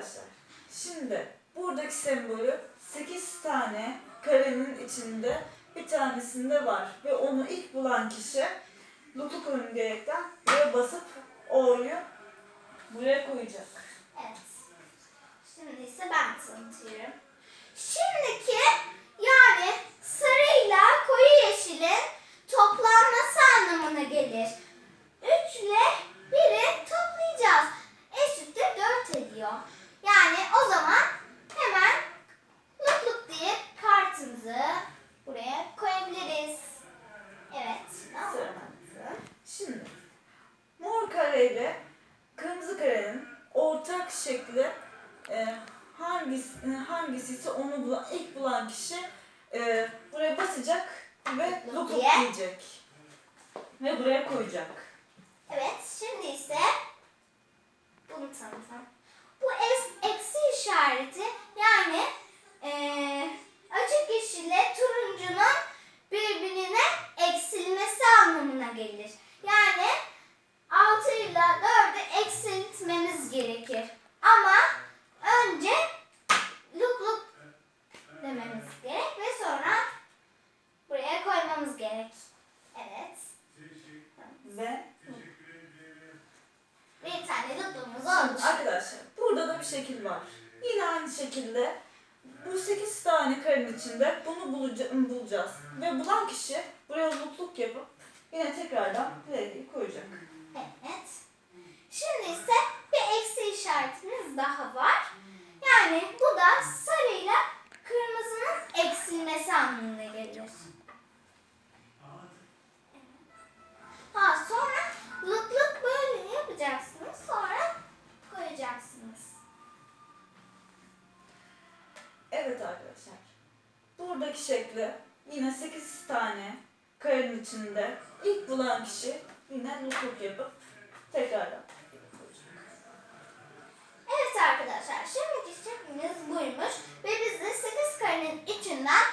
Arkadaşlar şimdi buradaki sembolü 8 tane karenin içinde bir tanesinde var ve onu ilk bulan kişi Lutu koyun diyerekten buraya basıp O'yu buraya koyacak. Evet. Şimdi ise ben tanıtıyorum. Şimdiki ortak şekli e, hangisi hangisi ise onu bulan, ilk bulan kişi e, buraya basacak ve diye. diyecek. Ve buraya koyacak. Evet, şimdi ise bunu tanıtalım. Bu es- eksi işareti yani arkadaşlar burada da bir şekil var. Yine aynı şekilde bu 8 tane karenin içinde bunu bulacağız. Ve bulan kişi buraya lukluk yapıp yine tekrardan L'yi koyacak. Evet arkadaşlar. Buradaki şekli yine 8 tane karenin içinde ilk bulan kişi yine lukluk yapıp koyacak. Evet arkadaşlar şimdiki şeklimiz buymuş. Ve biz de 8 karenin içinden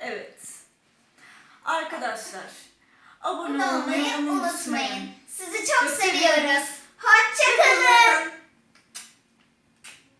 Evet. Arkadaşlar abone olmayı unutmayın.